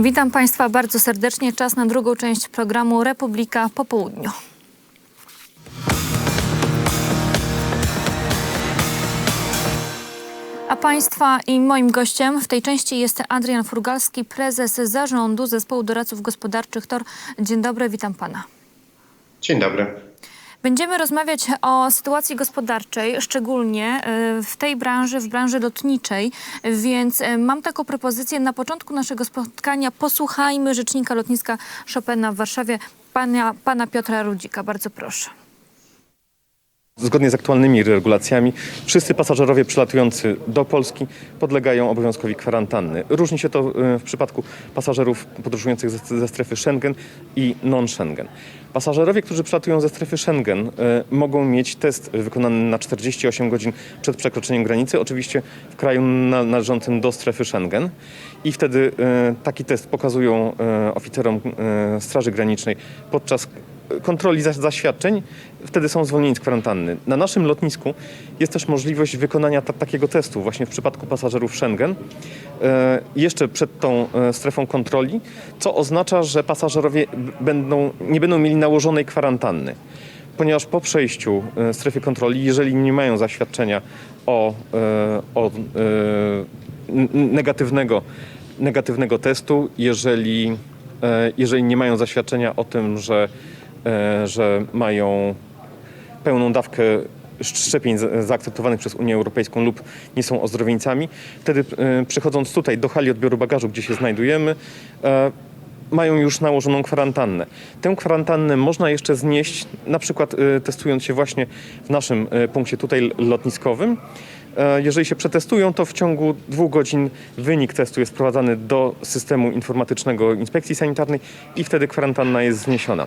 Witam Państwa bardzo serdecznie. Czas na drugą część programu Republika po południu. A Państwa i moim gościem w tej części jest Adrian Furgalski, prezes zarządu Zespołu Doradców Gospodarczych TOR. Dzień dobry, witam Pana. Dzień dobry. Będziemy rozmawiać o sytuacji gospodarczej, szczególnie y, w tej branży, w branży lotniczej, więc y, mam taką propozycję. Na początku naszego spotkania posłuchajmy rzecznika lotniska Chopina w Warszawie, pana, pana Piotra Rudzika. Bardzo proszę. Zgodnie z aktualnymi regulacjami wszyscy pasażerowie przylatujący do Polski podlegają obowiązkowi kwarantanny. Różni się to e, w przypadku pasażerów podróżujących ze, strefy Schengen i non-Schengen. Pasażerowie, którzy przylatują ze strefy Schengen, e, mogą mieć test wykonany na 48 godzin przed przekroczeniem granicy, oczywiście w kraju na, należącym do strefy Schengen. I wtedy e, taki test pokazują oficerom Straży Granicznej podczas kontroli za- zaświadczeń, wtedy są zwolnieni z kwarantanny. Na naszym lotnisku jest też możliwość wykonania ta, takiego testu właśnie w przypadku pasażerów Schengen e, jeszcze przed tą e, strefą kontroli, co oznacza, że pasażerowie będą, nie będą mieli nałożonej kwarantanny. Ponieważ po przejściu e, strefy kontroli, jeżeli nie mają zaświadczenia o, e, o e, negatywnego, negatywnego testu, jeżeli, jeżeli nie mają zaświadczenia o tym, że, że mają pełną dawkę szczepień za- zaakceptowanych przez Unię Europejską lub nie są ozdrowieńcami, wtedy e, przychodząc tutaj do hali odbioru bagażu, gdzie się znajdujemy, e, mają już nałożoną kwarantannę. Tę kwarantannę można jeszcze znieść, na przykład e, testując się właśnie w naszym punkcie tutaj lotniskowym. Jeżeli się przetestują, to w ciągu dwóch godzin wynik testu jest wprowadzany do systemu informatycznego inspekcji sanitarnej i wtedy kwarantanna jest zniesiona.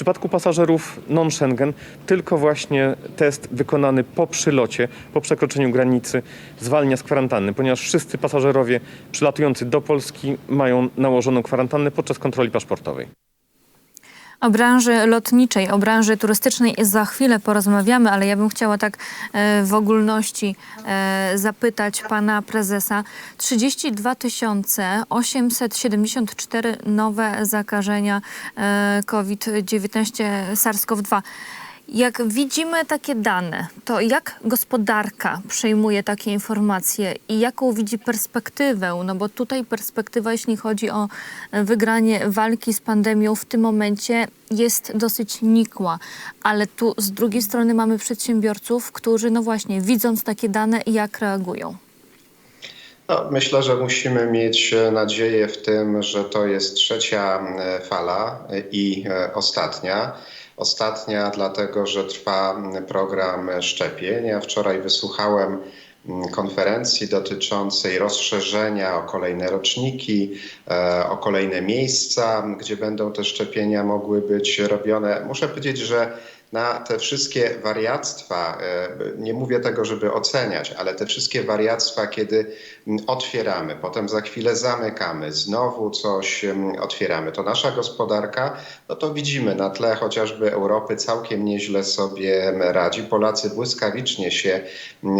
Przypadku pasażerów non-Schengen tylko właśnie test wykonany po przylocie, po przekroczeniu granicy zwalnia z kwarantanny, ponieważ wszyscy pasażerowie przylatujący do Polski mają nałożoną kwarantannę podczas kontroli paszportowej. O branży lotniczej, o branży turystycznej za chwilę porozmawiamy, ale ja bym chciała tak e, w ogólności e, zapytać pana prezesa. 32 874 nowe zakażenia e, COVID-19 SARS-CoV-2. Jak widzimy takie dane, to jak gospodarka przejmuje takie informacje i jaką widzi perspektywę? No bo tutaj perspektywa, jeśli chodzi o wygranie walki z pandemią w tym momencie jest dosyć nikła, ale tu z drugiej strony mamy przedsiębiorców, którzy no właśnie widząc takie dane jak reagują? No, myślę, że musimy mieć e, nadzieję w tym, że to jest trzecia e, fala e, i e, ostatnia. Ostatnia dlatego, że trwa m, program szczepień. Ja wczoraj wysłuchałem m, konferencji dotyczącej rozszerzenia o kolejne roczniki, e, o kolejne miejsca, gdzie będą te szczepienia mogły być robione. Muszę powiedzieć, że na te wszystkie wariactwa, e, nie mówię tego, żeby oceniać, ale te wszystkie wariactwa, kiedy otwieramy, potem za chwilę zamykamy, znowu coś otwieramy, to nasza gospodarka, no to widzimy na tle chociażby Europy całkiem nieźle sobie radzi. Polacy błyskawicznie się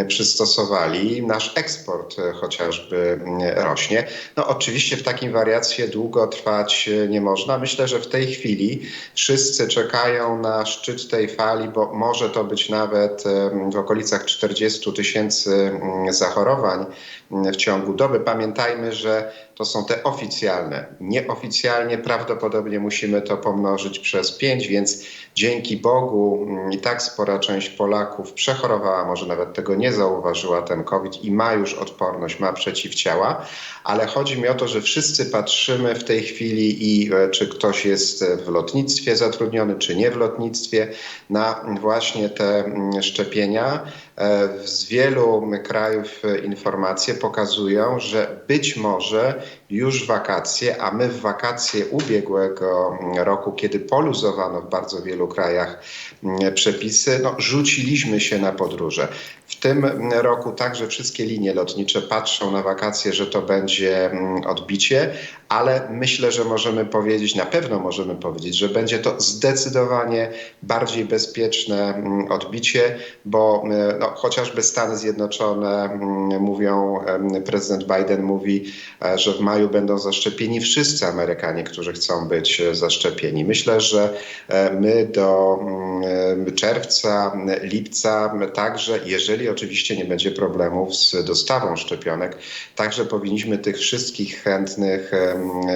przystosowali, nasz eksport e, chociażby rośnie. No oczywiście w takim wariactwie długo trwać e, nie można. Myślę, że w tej chwili wszyscy czekają na szczyt tej fali, bo może to być nawet w okolicach 40 tysięcy mm, zachorowań mm, w ciągu doby. Pamiętajmy, że to są te oficjalne. Nieoficjalnie prawdopodobnie musimy to pomnożyć przez 5, więc dzięki Bogu mm, i tak spora część Polaków przechorowała, może nawet tego nie zauważyła ten COVID i ma już odporność, ma przeciwciała, ale chodzi mi o to, że wszyscy patrzymy w tej chwili i e, czy ktoś jest w lotnictwie zatrudniony, czy nie w lotnictwie, na właśnie te mm, szczepienia. E, Z wielu krajów informacje pokazują, że być może już wakacje, a my w wakacje ubiegłego roku, kiedy poluzowano w bardzo wielu krajach mm, przepisy, no, rzuciliśmy się na podróże. W tym roku także wszystkie linie lotnicze patrzą na wakacje, że to będzie mm, odbicie, ale myślę, że możemy powiedzieć, na pewno możemy powiedzieć, że będzie to zdecydowanie bardziej bezpieczne mm, odbicie, bo e, no, chociażby Stany Zjednoczone mm, mówią, prezydent Biden mówi, e, że w maju będą zaszczepieni wszyscy Amerykanie, którzy chcą być e, zaszczepieni. Myślę, że e, my do mm, czerwca, lipca także, jeżeli oczywiście nie będzie problemów z dostawą szczepionek, także powinniśmy tych wszystkich chętnych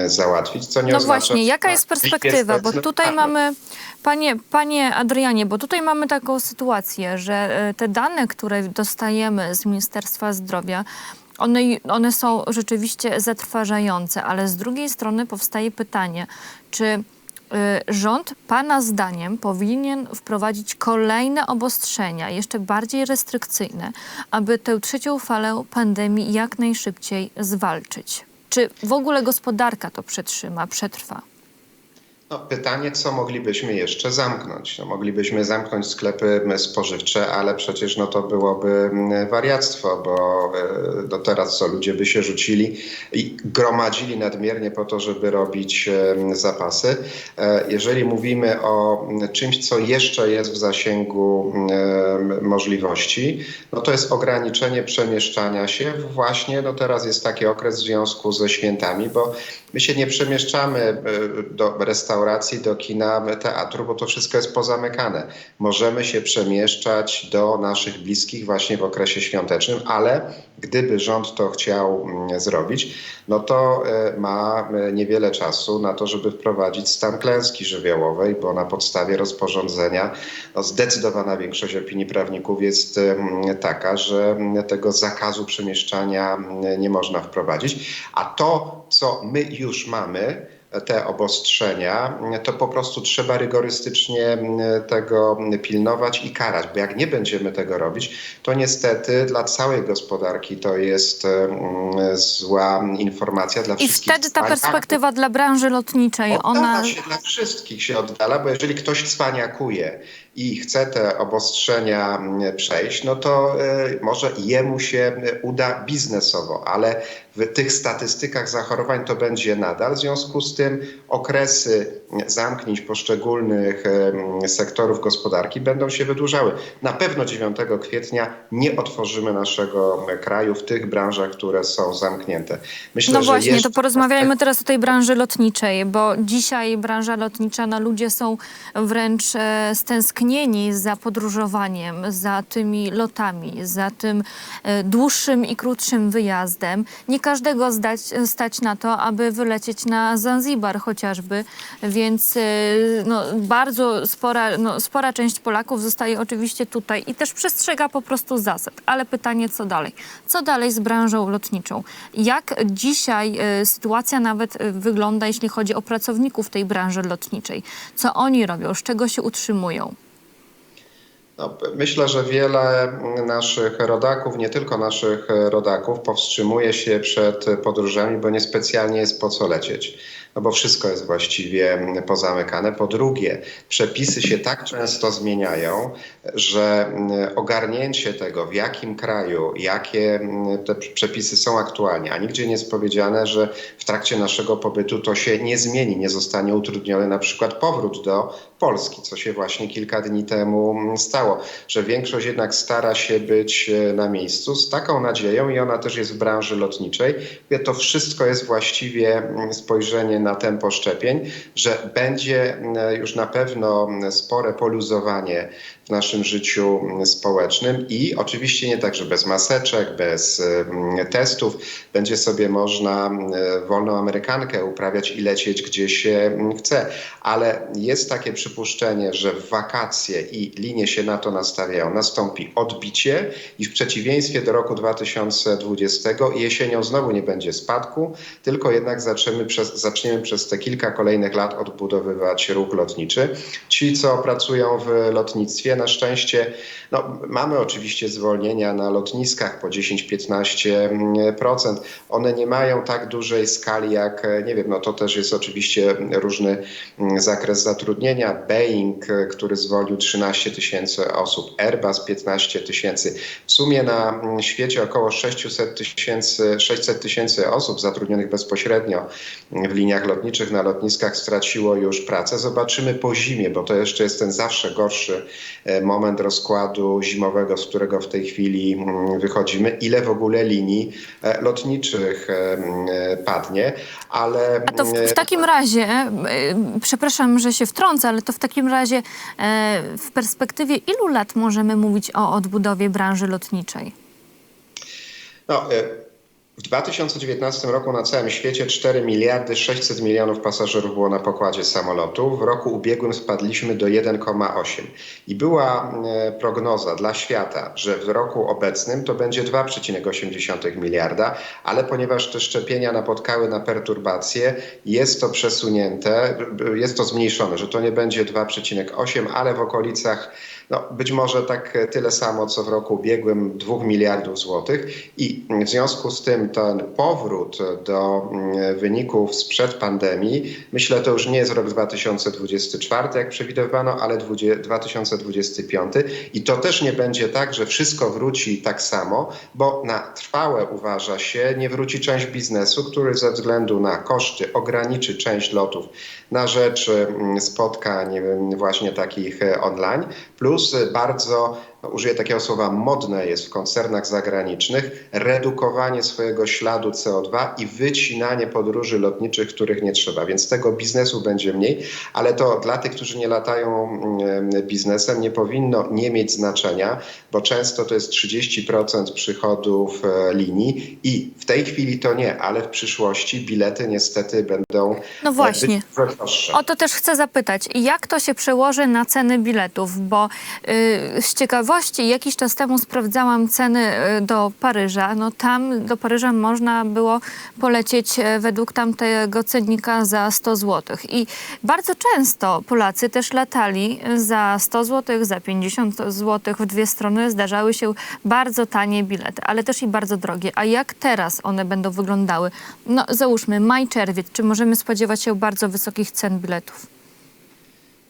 załatwić, co nie No oznacza, właśnie, jaka jest perspektywa? Bo tutaj bezpłatne. mamy, panie, panie Adrianie, bo tutaj mamy taką sytuację, że te dane, które dostajemy z Ministerstwa Zdrowia, one, one są rzeczywiście zatrważające, ale z drugiej strony powstaje pytanie, czy y, rząd Pana zdaniem powinien wprowadzić kolejne obostrzenia, jeszcze bardziej restrykcyjne, aby tę trzecią falę pandemii jak najszybciej zwalczyć? Czy w ogóle gospodarka to przetrzyma, przetrwa? No, pytanie, co moglibyśmy jeszcze zamknąć? No, moglibyśmy zamknąć sklepy spożywcze, ale przecież no, to byłoby m, wariactwo, bo e, no, teraz co, ludzie by się rzucili i gromadzili nadmiernie po to, żeby robić zapasy. E, Jeżeli mówimy o m, czymś, co jeszcze jest w zasięgu em, możliwości, no to jest ograniczenie przemieszczania się. Właśnie no, teraz jest taki okres w związku ze świętami, bo my się nie przemieszczamy e, do restauracji, do kina, teatru, bo to wszystko jest pozamykane. Możemy się przemieszczać do naszych bliskich właśnie w okresie świątecznym, ale gdyby rząd to chciał mm, zrobić, no to e, ma e, niewiele czasu na to, żeby wprowadzić stan klęski żywiołowej, bo na podstawie rozporządzenia no, zdecydowana większość opinii prawników jest taka, że mm, tego zakazu przemieszczania mm, nie można wprowadzić. A to, co my już mamy, te obostrzenia, to po prostu trzeba rygorystycznie tego pilnować i karać, bo jak nie będziemy tego robić, to niestety dla całej gospodarki to jest zła informacja dla I wszystkich. wtedy ta cwaniaków. perspektywa dla branży lotniczej, Oddala ona... się dla wszystkich się oddala, bo jeżeli ktoś cwaniakuje i chce te obostrzenia mm, przejść, no to y, może jemu się uda biznesowo, ale w tych statystykach zachorowań to będzie nadal. W związku z tym okresy zamknięć poszczególnych y, sektorów gospodarki będą się wydłużały. Na pewno 9 kwietnia nie otworzymy naszego kraju w tych branżach, które są zamknięte. Myślę, No właśnie, jeszcze- to porozmawiajmy teraz o tej branży lotniczej, bo dzisiaj branża lotnicza, no ludzie są wręcz e, za podróżowaniem, za tymi lotami, za tym e, dłuższym i krótszym wyjazdem. Nie każdego zdać, stać na to, aby wylecieć na Zanzibar chociażby, więc e, no, bardzo spora, no, spora część Polaków zostaje oczywiście tutaj i też przestrzega po prostu zasad. Ale pytanie, co dalej? Co dalej z branżą lotniczą? Jak dzisiaj e, sytuacja nawet wygląda, jeśli chodzi o pracowników tej branży lotniczej? Co oni robią? Z czego się utrzymują? No, myślę, że wiele naszych rodaków, nie tylko naszych rodaków, powstrzymuje się przed podróżami, bo niespecjalnie jest po co lecieć. No bo wszystko jest właściwie pozamykane. Po drugie, przepisy się tak często zmieniają, że ogarnięcie tego, w jakim kraju, jakie te przepisy są aktualnie, a nigdzie nie jest powiedziane, że w trakcie naszego pobytu to się nie zmieni, nie zostanie utrudniony na przykład powrót do Polski, co się właśnie kilka dni temu stało, że większość jednak stara się być e, na miejscu z taką nadzieją i ona też jest w branży lotniczej. To wszystko jest właściwie mm, spojrzenie na tempo szczepień, że będzie mm, już na pewno mm, spore poluzowanie w naszym życiu społecznym. I oczywiście nie tak, że bez maseczek, bez mm, testów. Będzie sobie można mm, wolną amerykankę uprawiać i lecieć gdzie się mm, chce, ale jest takie przypuszczenie, że wakacje i linie się na to nastawiają, nastąpi odbicie i w przeciwieństwie do roku 2020 jesienią znowu nie będzie spadku, tylko jednak zaczniemy przez, zaczniemy przez te kilka kolejnych lat odbudowywać ruch lotniczy. Ci, co pracują w lotnictwie, na szczęście no, mamy oczywiście zwolnienia na lotniskach po 10-15%. One nie mają tak dużej skali jak, nie wiem, no to też jest oczywiście różny mm, zakres zatrudnienia. Boeing, który zwolnił 13 tysięcy osób, Airbus 15 tysięcy. W sumie na mm, świecie około 600 tysięcy 600 tysięcy osób zatrudnionych bezpośrednio w liniach lotniczych na lotniskach straciło już pracę. Zobaczymy po zimie, bo to jeszcze jest ten zawsze gorszy moment rozkładu zimowego, z którego w tej chwili mm, wychodzimy, ile w ogóle linii e, lotniczych e, e, padnie, ale... A to w, mm, w takim razie, e, przepraszam, że się wtrącę, ale to w takim razie e, w perspektywie ilu lat możemy mówić o odbudowie branży lotniczej? No, e, w 2019 roku na całym świecie 4 miliardy 600 milionów pasażerów było na pokładzie samolotu. W roku ubiegłym spadliśmy do 1,8. I była e, prognoza dla świata, że w roku obecnym to będzie 2,8 miliarda, ale ponieważ te szczepienia napotkały na perturbacje, jest to przesunięte, jest to zmniejszone, że to nie będzie 2,8, ale w okolicach no, być może tak tyle samo, co w roku ubiegłym, 2 miliardów złotych. I w związku z tym ten powrót do mm, wyników sprzed pandemii, myślę, to już nie jest rok 2024, jak przewidywano, ale 20 2025. I to też nie będzie tak, że wszystko wróci tak samo, bo na trwałe uważa się, nie wróci część biznesu, który ze względu na koszty ograniczy część lotów na rzecz mm, spotkań mm, właśnie takich e, online, plus bardzo no, użyję takiego słowa, modne jest w koncernach zagranicznych redukowanie swojego śladu CO2 i wycinanie podróży lotniczych, których nie trzeba. Więc tego biznesu będzie mniej, ale to dla tych, którzy nie latają mm, biznesem, nie powinno nie mieć znaczenia, bo często to jest 30% przychodów e, linii i w tej chwili to nie, ale w przyszłości bilety niestety będą No e, właśnie. dużo droższe. O to też chcę zapytać, jak to się przełoży na ceny biletów, bo y, z ciekawości jakiś czas temu sprawdzałam ceny y, do Paryża. No tam do Paryża można było polecieć e, według tamtego cennika za 100 zł. I bardzo często Polacy też latali za 100 zł, za 50 zł w dwie strony. Zdarzały się bardzo tanie bilety, ale też i bardzo drogie. A jak teraz one będą wyglądały? No załóżmy maj, czerwiec. Czy możemy spodziewać się bardzo wysokich cen biletów?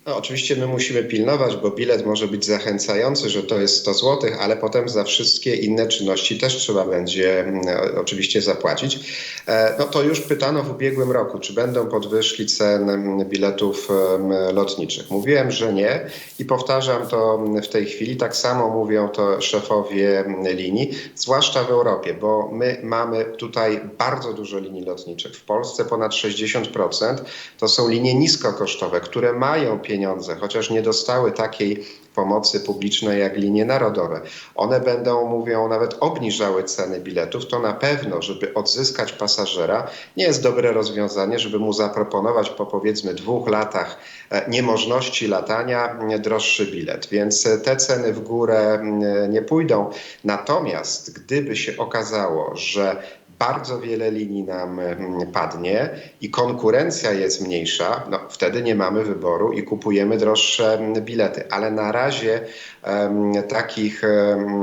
No, oczywiście my musimy pilnować, bo bilet może być zachęcający, że to jest 100 zł, ale potem za wszystkie inne czynności też trzeba będzie mm, oczywiście zapłacić. E, No to już pytano w ubiegłym roku, czy będą podwyżki cen mm, biletów em, lotniczych. Mówiłem, że nie i powtarzam to mm, w tej chwili. Tak samo mówią to szefowie mm, linii, zwłaszcza w Europie, bo my mamy tutaj bardzo dużo linii lotniczych. W Polsce ponad 60% to są linie niskokosztowe, które mają pieniądze, chociaż nie dostały takiej pomocy publicznej jak linie narodowe. One będą, mówią, nawet obniżały ceny biletów. To na pewno, żeby odzyskać pasażera, nie jest dobre rozwiązanie, żeby mu zaproponować po powiedzmy dwóch latach e, niemożności latania e, droższy bilet. Więc e, te ceny w górę nie pójdą. Natomiast gdyby się okazało, że bardzo wiele linii nam mm, padnie i konkurencja jest mniejsza, no wtedy nie mamy wyboru i kupujemy droższe mm, bilety. Ale na razie em, takich em,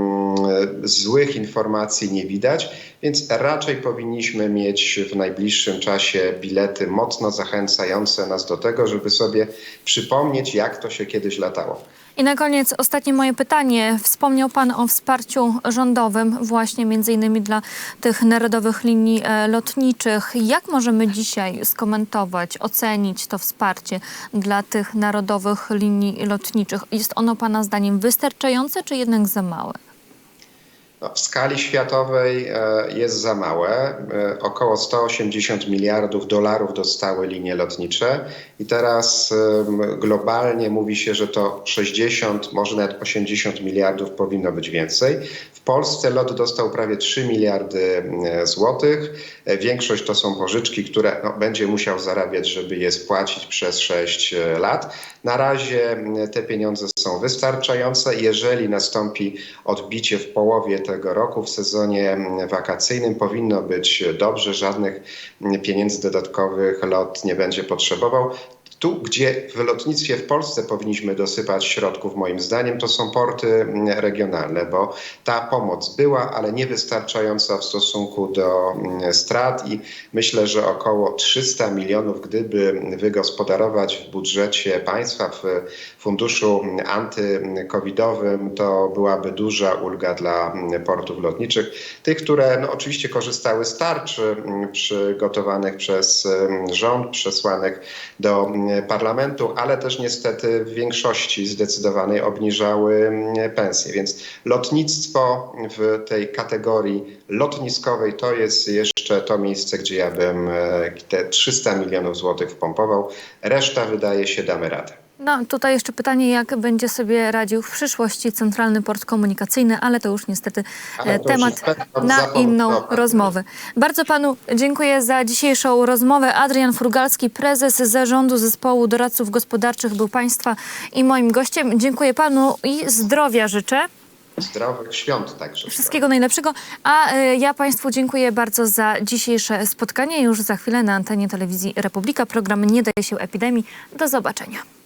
złych informacji nie widać, więc raczej powinniśmy mieć w najbliższym czasie bilety mocno zachęcające nas do tego, żeby sobie przypomnieć, jak to się kiedyś latało. I na koniec ostatnie moje pytanie. Wspomniał Pan o wsparciu rządowym właśnie między innymi dla tych narodowych linii e, lotniczych. Jak możemy dzisiaj skomentować, ocenić to wsparcie dla tych narodowych linii lotniczych? Jest ono Pana zdaniem wystarczające czy jednak za małe? No, w skali światowej e, jest za małe. E, około 180 miliardów dolarów dostały linie lotnicze i teraz globalnie mówi się, że to 60, może nawet 80 miliardów powinno być więcej. W Polsce LOT dostał prawie 3 miliardy e, złotych. Większość to są pożyczki, które no, będzie musiał zarabiać, żeby je spłacić przez 6 e, lat. Na razie te pieniądze są wystarczające. Jeżeli nastąpi odbicie w połowie tego roku, w sezonie wakacyjnym, powinno być dobrze. Żadnych pieniędzy dodatkowych LOT nie będzie potrzebował. Tu, gdzie w lotnictwie w Polsce powinniśmy dosypać środków, moim zdaniem, to są porty mm, regionalne, bo ta pomoc była, ale niewystarczająca w stosunku do mm, strat i myślę, że około 300 milionów, gdyby wygospodarować w budżecie państwa, w funduszu mm, antycovidowym, to byłaby duża ulga dla portów lotniczych. Tych, które no, oczywiście korzystały z tarczy przygotowanych przez rząd, przesłanych do parlamentu, ale też niestety w większości zdecydowanej obniżały pensje. Więc lotnictwo w tej kategorii lotniskowej to jest jeszcze to miejsce, gdzie ja bym e, te 300 milionów złotych wpompował. Reszta wydaje się damy radę. No, tutaj jeszcze pytanie, jak będzie sobie radził w przyszłości Centralny Port Komunikacyjny, ale to już niestety Ale e, już temat temat na inną rozmowę. Bardzo panu dziękuję za dzisiejszą rozmowę. Adrian Frugalski, prezes zarządu zespołu doradców gospodarczych był państwa i moim gościem. Dziękuję panu i zdrowia życzę. Zdrowych świąt także. Wszystkiego najlepszego. A e, ja Państwu dziękuję bardzo za dzisiejsze spotkanie. Już za chwilę na antenie telewizji Republika. Program Nie daje się epidemii. Do zobaczenia.